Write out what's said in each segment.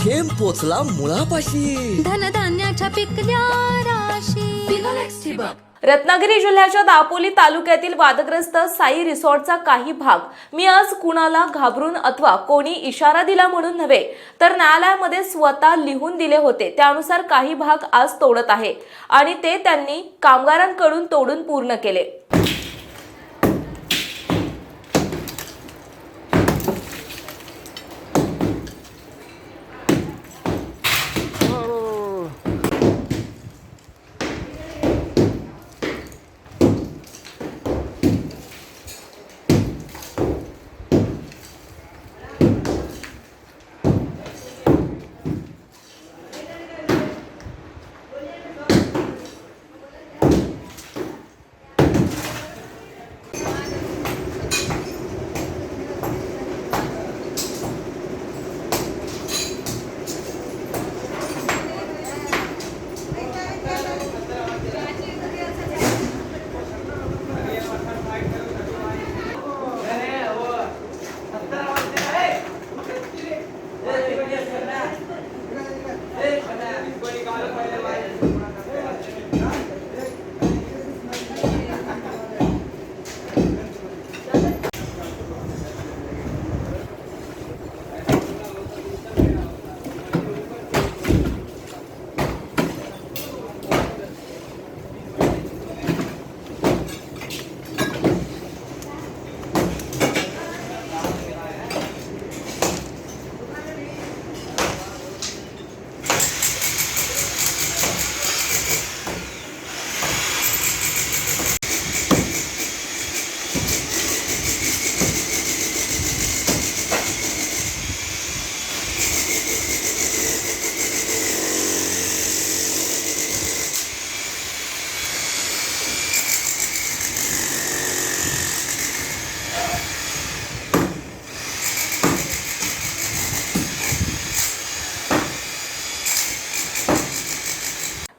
थेंब पोचला मुळापाशी. धनधान्याच्या पिकल्या राशी. रत्नागिरी जिल्ह्याच्या दापोली तालुक्यातील वादग्रस्त साई रिसॉर्टचा काही भाग मी आज कुणाला घाबरून अथवा कोणी इशारा दिला म्हणून नव्हे तर न्यायालयामध्ये स्वतः लिहून दिले होते. त्यानुसार काही भाग आज तोडत आहे आणि ते त्यांनी कामगारांकडून तोडून पूर्ण केले.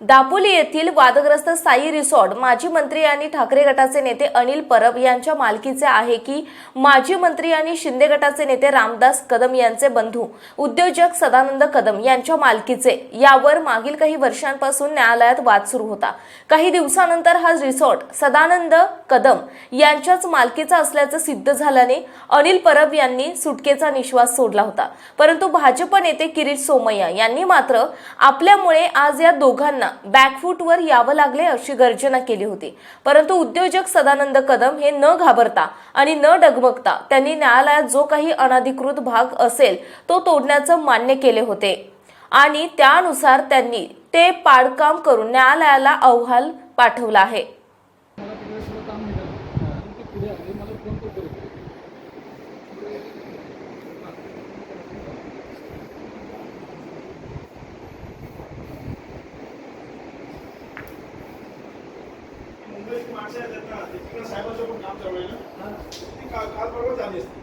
दापोली येथील वादग्रस्त साई रिसॉर्ट माजी मंत्री आणि ठाकरे गटाचे नेते अनिल परब यांच्या मालकीचे आहे की माजी मंत्री आणि शिंदे गटाचे नेते रामदास कदम यांचे बंधू उद्योजक सदानंद कदम यांच्या मालकीचे. यावर मागील काही वर्षांपासून न्यायालयात वाद सुरू होता. काही दिवसानंतर हा रिसॉर्ट सदानंद कदम यांच्याच मालकीचा असल्याचं सिद्ध झाल्याने अनिल परब यांनी सुटकेचा निश्वास सोडला होता. परंतु भाजप नेते किरीट सोमय्या यांनी मात्र आपल्यामुळे आज या दोघांना बॅकफूटवर यावं लागले अशी गर्जना केली होती. परंतु उद्योजक सदानंद कदम हे न घाबरता आणि न डगमगता त्यांनी न्यायालयात जो काही अनधिकृत भाग असेल तो तोडण्याचं मान्य केले होते. आणि त्यानुसार त्यांनी ते पाडकाम करून न्यायालयाला अहवाल पाठवला आहे. मुंबईची माणसं ते तिकडे साहेबांचं पण काम चालू आहे ना? ती काल काल परवा झाली असते.